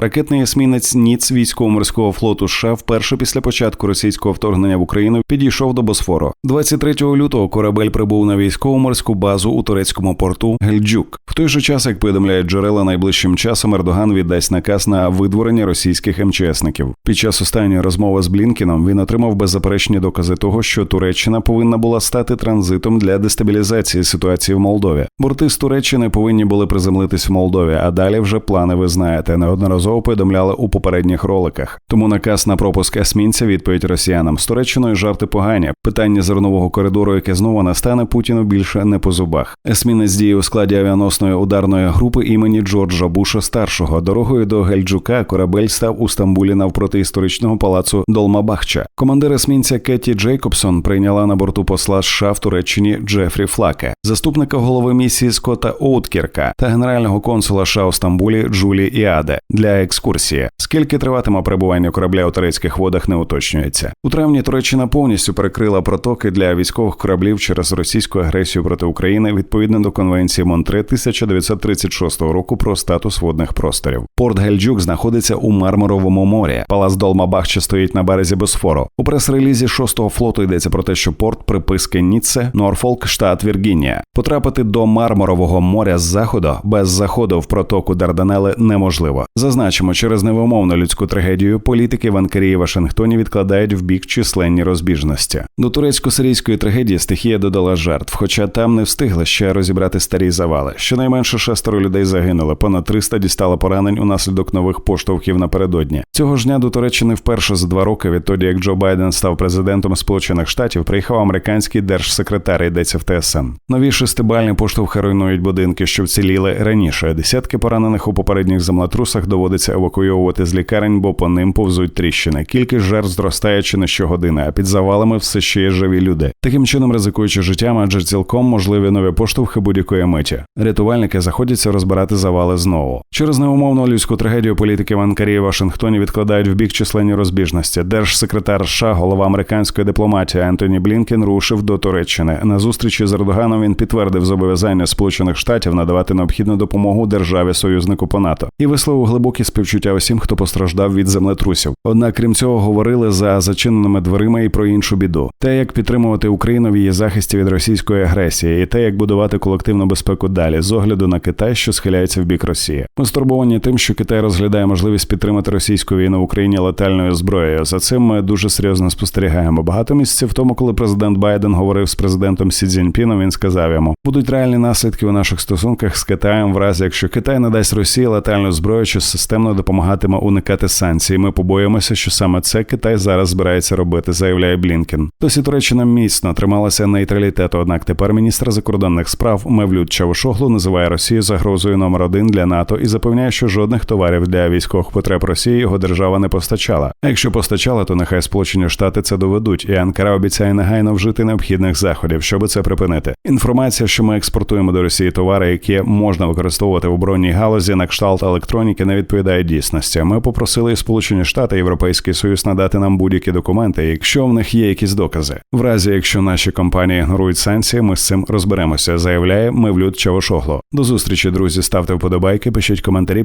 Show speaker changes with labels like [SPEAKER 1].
[SPEAKER 1] Ракетний есмінець Ніц військово-морського флоту США вперше після початку російського вторгнення в Україну підійшов до Босфору. 23 лютого корабель прибув на військово-морську базу у турецькому порту Гельджук. В той же час, як повідомляють джерела, найближчим часом Ердоган віддасть наказ на видворення російських МЧСників. Під час останньої розмови з Блінкіном він отримав беззаперечні докази того, що Туреччина повинна була стати транзитом для дестабілізації ситуації в Молдові. Борти з Туреччини повинні були приземлитись в Молдові, а далі вже плани ви знаєте неодноразово повідомляли у попередніх роликах. Тому наказ на пропуск есмінця відповідь росіянам з Туреччиною жарти погані. Питання зернового коридору, яке знову настане Путіну більше не по зубах. Есмінець діє у складі авіаносної ударної групи імені Джорджа Буша старшого. Дорогою до Гельджука корабель став у Стамбулі навпроти історичного палацу Долмабахча. Командир есмінця Кетті Джейкобсон прийняла на борту посла США в Туреччині Джефрі Флаке, заступника голови місії Скотта Оуткірка та генерального консула США у Стамбулі Джулі Іаде для екскурсії. Скільки триватиме перебування корабля у турецьких водах, не уточнюється. У травні Туреччина повністю перекрила протоки для військових кораблів через російську агресію проти України відповідно до конвенції Монтре 1936 року про статус водних просторів. Порт Гельджук знаходиться у Мармуровому морі. Палац Долмабахче стоїть на березі Босфору. У прес-релізі 6-го флоту йдеться про те, що порт приписки Ніцце, Норфолк, штат Віргінія. Потрапити до Мармурового моря з заходу без заходу в протоку Дарданели неможливо. Зазначимо, через невимовну людську трагедію політики в Анкарі і Вашингтоні відкладають в бік численні розбіжності. До турецько-сирійської трагедії стихія додала жертв, хоча там не встигли ще розібрати старі завали. Щонайменше шестеро людей загинули, понад 300 дістали поранень унаслідок нових поштовхів напередодні. Цього ж дня до Туреччини вперше за два роки відтоді, як Джо Байден став президентом Сполучених Штатів, приїхав американський держсекретар. Йдеться в ТСН. Нові шестибальні поштовхи руйнують будинки, що вціліли раніше. Десятки поранених у попередніх землетрусах доводиться евакуйовувати з лікарень, бо по ним повзуть тріщини. Кількість жертв зростає чи не щогодини, а під завалами все ще є живі люди. Таким чином ризикуючи життям, адже цілком можливі нові поштовхи будь-якої миті. Рятувальники заходяться розбирати завали знову. Через неумовну людську трагедію політики в Анкарі і Вашингтоні відкладають в бік численні розбіжності. Держсекретар США, голова американської дипломатії Ентоні Блінкен рушив до Туреччини. На зустрічі з Ердоганом він підтвердив зобов'язання Сполучених Штатів надавати необхідну допомогу державі союзнику по НАТО і висловив глибокі співчуття усім, хто постраждав від землетрусів. Однак, крім цього, говорили за зачиненими дверима і про іншу біду: те, як підтримувати Україну в її захисті від російської агресії, і те, як будувати колективну безпеку далі, з огляду на Китай, що схиляється в бік Росії. Ми стурбовані тим, що Китай розглядає можливість підтримати російську війну в Україні летальною зброєю. За цим ми дуже серйозно спостерігаємо. Багато місяців тому, коли президент Байден говорив з президентом Сі Цзіньпіном, він сказав йому: будуть реальні наслідки у наших стосунках з Китаєм, в разі якщо Китай надасть Росії летальну зброю, що системно допомагатиме уникати санкцій. Ми побоїмося, що саме це Китай зараз збирається робити, заявляє Блінкен. Досі Туреччина міцно трималася нейтралітету. Однак тепер міністр закордонних справ Мевлют Чавушоглу називає Росію загрозою номер один для НАТО і запевняє, що жодних товарів для військових потреб Росії його держава не постачала. А якщо постачала, то нехай Сполучені Штати це доведуть, і Анкара обіцяє негайно вжити необхідних заходів, щоб це припинити. Інформація, що ми експортуємо до Росії товари, які можна використовувати в оборонній галузі на кшталт електроніки, не відповідає дійсності. Ми попросили і Сполучені Штати, Європейський Союз надати нам будь-які документи, якщо в них є якісь докази. В разі якщо наші компанії ігнорують санкції, ми з цим розберемося. Заявляє Мевлют Чавошогло. До зустрічі, друзі. Ставте вподобайки, пишіть коментарі,